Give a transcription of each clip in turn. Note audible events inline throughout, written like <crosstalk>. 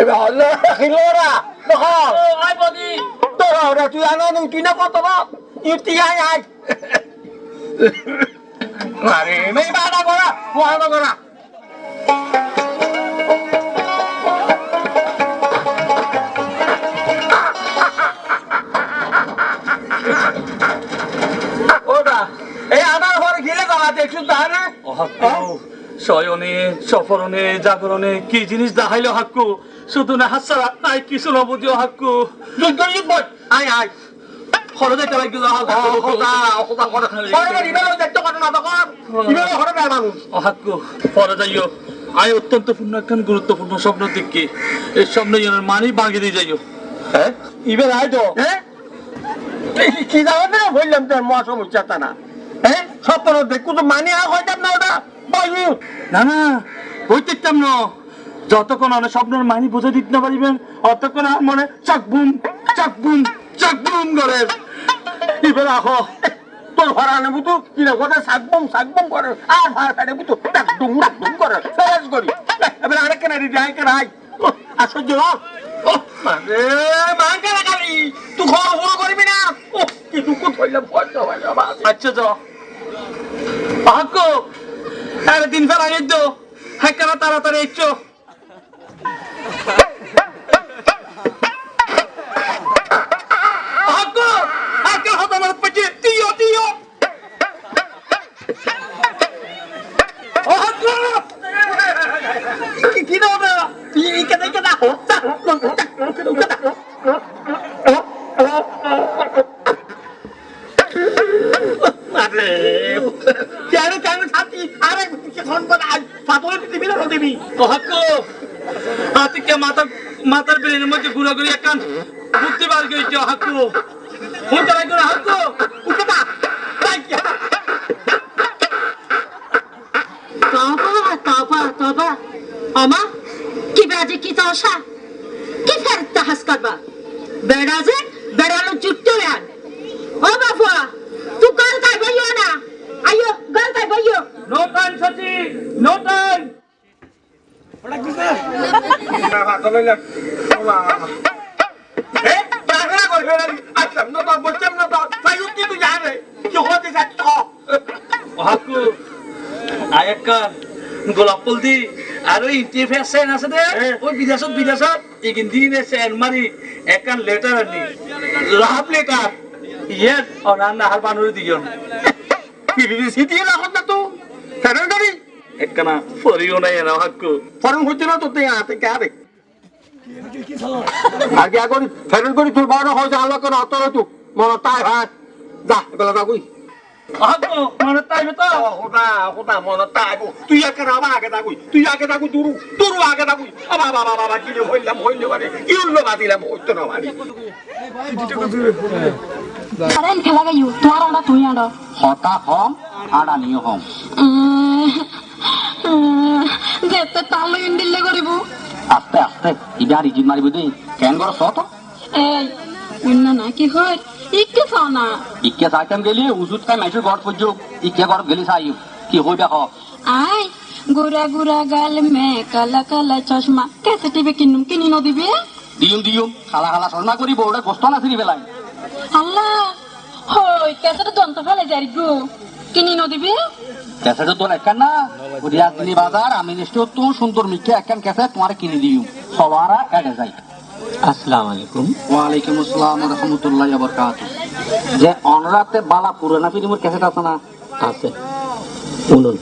এবার হলো খিলোরা দেখো আই বদি তোরা ওরা তুই আনো নুন তুই না কত বা ইউতি আই আই আরে মেয়ে বাড়া করা বাড়া করা ওটা এই আমার ঘরে গেলে বাবা দেখছু তাহলে শয়নে সফরনে জাগরণে কি জিনিস দেখাইলো হাক্কু? শুধু না হাসারা নাই কিছু হাক্কু। খরচ একটা না মানুষ। হাক্কু আয় অত্যন্ত পূর্ণ একখান গুরুত্বপূর্ণ স্বপ্ন দিককে এই স্বপ্ন মানি দিয়ে যাইও হ্যাঁ? ইবেল আই তো। হ্যাঁ? কি যাবে না বললাম তোর মা সমস্যা তা না। হ্যাঁ? স্বপ্ন দেখু মানে আর হইতাম না ওটা। না না বইতেতাম না যতক্ষণ অনেক স্বপ্নের মানি বুঝে দিতে না পারিবেন অতক্ষণ আর মনে চাক বুম চাক বুম চাক বুম করে। ইবেল আহো তোর ভাড়া নেব তো কি কথা সাকবম সাকবম করে? আর ভাড়া ফেলে তো ডাক ডুম করে ফেরাজ করি। এবার আরেক কেনা রেডি আই কেনা আই আর মানে কেনা তুই খাওয়া শুরু করবি না। ও কি দুঃখ ধরলাম ভয় আচ্ছা যাও আরে দিন ফেলা গেছ হ্যাঁ তাড়াতাড়ি একটু হাক্কু হাক্কা হতো আমার পেটে টিও টিও ও হাক্কু কি কি দাও না এই কেনা কেনা হত্যা আরে কেন কেন ছাতি আরে কি ফোন করে আজ সাতরে দিবি না দিবি ও হাক্কু হাতিকে মাথা মাথার মধ্যে ঘুরাঘুরি একখান বুদ্ধি বার করেছ হাক্কু হুঁতে রাখো না হাক্কু উঠে না। তাই কি তবা তবা তবা। আমা কি বাজে কি তসা? কি ফেরত তাহাস করবা? বেড়া যে বেড়ালো জুট্টো ইয়ান ও বাপুয়া তুই গাল তাই বইও না। আইও গাল তাই বইও নো টাইম সচি নো টাইম হাকু আয়াক্কান গোলাপ ফুল দি আর ওই টিফে সেন আছে দে? ওই বিদেশত বিদেশত ইগিন দিনে সেন মারি একান লেটার আনি। লাভ লেটার ইয়ে অনান নাহার বানুর দিয়ন একখানা ফরিও নাই এনা হাকু আগে এখন ফেরন করি তোর বড় হয় জানলো কেন অত তো মনে তাই ভাই যা এবেলা যা কই হাকু মানে তাই তো হোদা হোদা মনে তাই তুই একে রাবা আগে থাকুই তুই আগে তুরু তুরু আগে থাকুই বাবা বাবা বাবা কি হইলাম হইলে মানে। কি উল্লো মানে খেলা গাইও তোমার তুই আনো হতা হম আড়ানিও হম। যেতে তালো ইন্দিলে করিব আস্তে আস্তে ইবা রিজিট মারিব দেই কেন করছ তো। এই অন্য না কি হয়? ইকে চাও না। ইকে চাইতাম গেলি? উজুত কাই মাইসুর ঘর পর্য ইকে ঘর গেলি চাই। কি হই দেখ। আই গুড়া গুড়া গাল মে কালা কালা চশমা। কেসে টিভি কিনুম কিনি নদিবি দিয়ুম দিয়ুম খালা খালা সজনা করি বউরে গোস্ত না চিনি পেলাই আল্লাহ হই কেসে দন্ত ফেলে যাই গো কিনি নদিবি ক্যাসেট তোর একখান না। রিয়াজনি বাজার আমি নিশ্চয় তো সুন্দর মিকে একখান ক্যাসেট তোমার কিনে দিয়ুম সবারা এডে যাই। আসসালামু আলাইকুম। ওয়ালাইকুম আসসালাম রহমতুল্লাহ বরকাত যে অনরাতে বালা পুরানা ফিল্মের ক্যাসেট আছে না? আছে। শুনুন।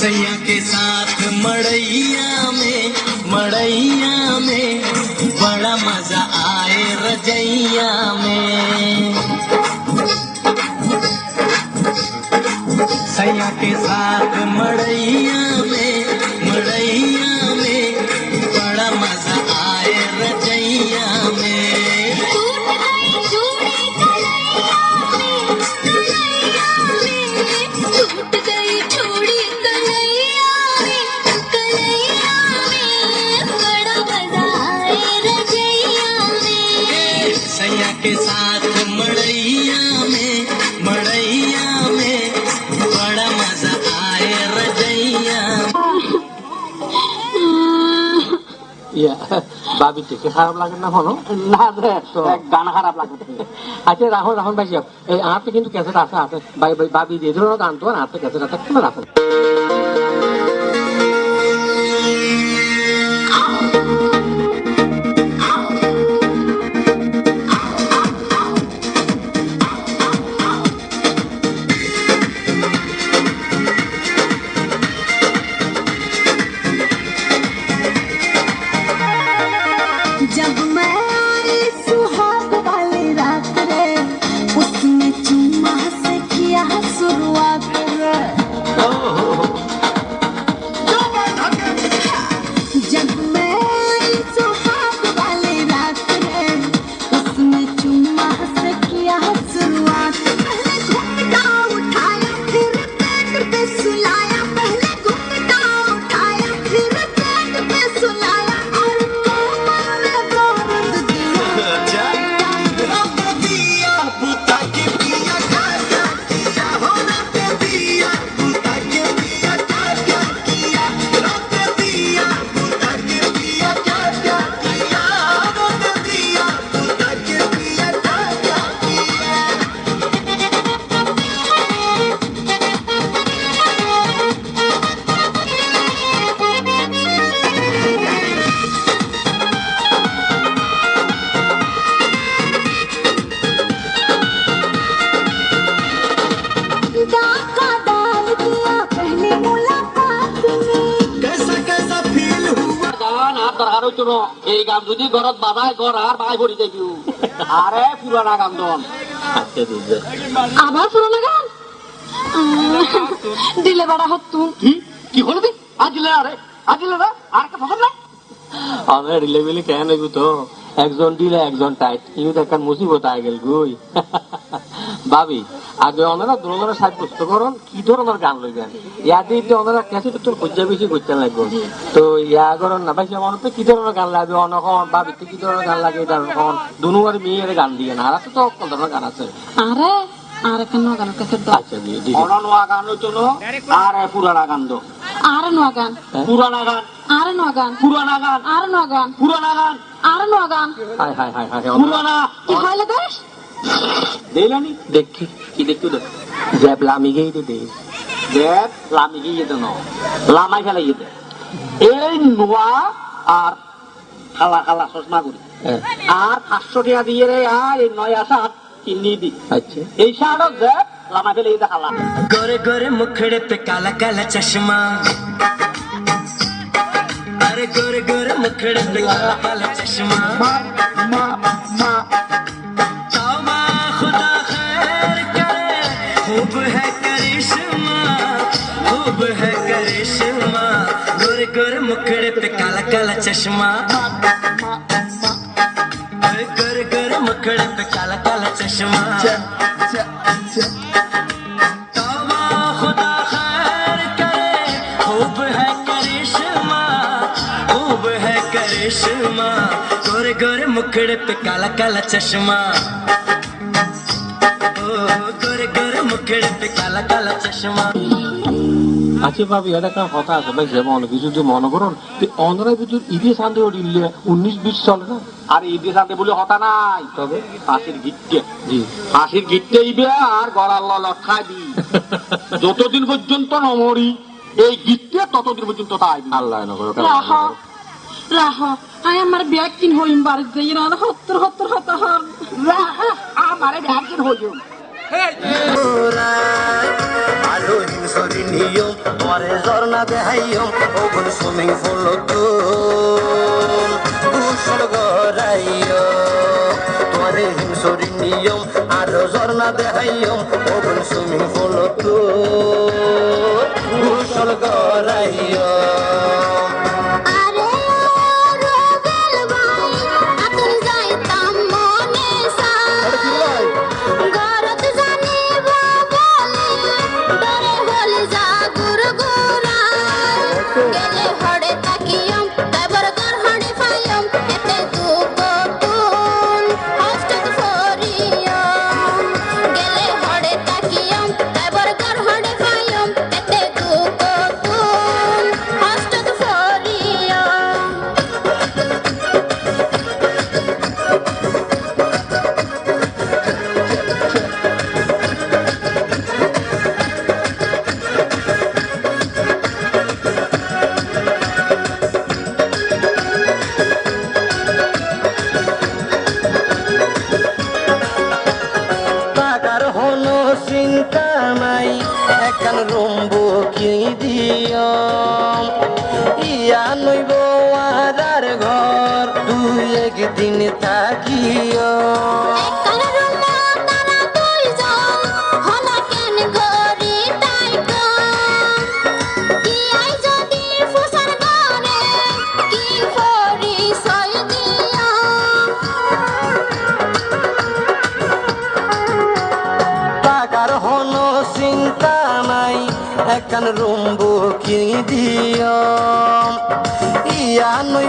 सैया के साथ मड़ैया में मड़ैया में बड़ा मजा आए रजैया में। सैया के साथ मड़ैया ইয়া বাবি থেকে খারাপ লাগে না হলো না গান খারাপ লাগে। আচ্ছা রাহুল রাহুল ভাই এই আমার কিন্তু ক্যাসেট আছে আছে বাবি দিয়ে ধরো গান তো হাতে ক্যাসেট আছে খুলে আর এই গান যদি ঘরত বাজায় ঘর আর বাই ভরি দেখিও। আরে পুরানা গান দন আচ্ছা আবার পুরোনো গান? দিলে বাড়া হতুন। কি কি হলো দি আজ দিলে আরে আজ দিলে না? আর একটা ফসল না? আমরা রিলেবেলি কেন নেব তো? একজন দিলে একজন টাইট ইউ দেখার মুসিবত আয় গেল গুই ভাবি আগে ওনারা দুজনের সাব্যস্ত করুন কি ধরনের গান লইবেন? ইয়া দিতে ওনারা ক্যাসেট তোর খুঁজা বেশি করতে লাগবে। তো ইয়া করুন না ভাই আমার তো কি ধরনের গান লাগবে? অনখন ভাবিতে কি ধরনের গান লাগে? এটা অনখন দুনুয়ার মেয়ের গান দিয়ে না আর তো তো অকল ধরনের গান আছে। আরে আর কেন গান দাও? আচ্ছা দিয়ে অননোয়া গান হইতো না আর পুরানা গান দো। আর নোয়া গান। পুরানা গান। আর নোয়া গান। পুরানা গান। আর নোয়া গান। পুরানা গান। আর নোয়া গান। হাই হাই হাই হাই পুরানা। কি দেশ? দেইলানি দেখি কি দেখতো দেখ যে লামি গেই দে দেখ লামি গিয়ে দেন লামাই ফেলাই দে এই নোয়া আর খালা খালা চশমা করি আর পাঁচশো টাকা দিয়ে রে আর এই নয় আসার কিনি দি আচ্ছা এই শাড়ত যে লামাই ফেলে দে খালা गोरे गोरे मुखड़े पे काला काला चश्मा अरे गोरे गोरे मुखड़े पे काला काला चश्मा तौबा करिश्मा गोरे गोरे मुखड़े पे काला काला चश्मा। गोरे गोरे मुखड़े पे काला काला चश्मा। खुदा गोरे गोरे मुखड़े पे काला काला चश्मा। ओ, गोरे गोरे मुखड़े पे काला काला चश्मा। আচ্ছা ভাবি এটা একটা কথা আছে। ভাই যে মনে কিছু যদি মনে করুন অন্ধ্রের ভিতর ঈদে শান্তি উঠিলে উনিশ বিশ চলে না? আর ঈদে সাথে বলে হতা নাই। তবে হাসির গিট্টে। জি। হাসির গিট্টে ইবে আর গড়াল লক্ষায় দি। <laughs> যতদিন পর্যন্ত নমরি এই গিট্টে ততদিন পর্যন্ত তাই আল্লাহ রাহ। রাহ। আই আমার ব্যাগ কিন হইম বাড়ি যাই না হত্তর হত্তর হত হর আমারে ব্যাগের হইম। আলো সরি নিয়ম তোমারে ঝর্ণা দেহাইও ওগুন সুইমিং পুল গোসল গরাইয় তোমারে হিংসরি নিয়ম আলো ঝর্ণা দেহাইও ওগুন সুইমিং পুল আরে দিও। ইয়া নই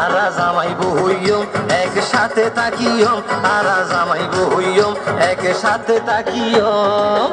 আরা জামাইবো হইয়ম একসাথে তাকিয়ম আরা জামাইবো হইয়ম একসাথে তাকিয়ম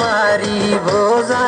মারি বোঝা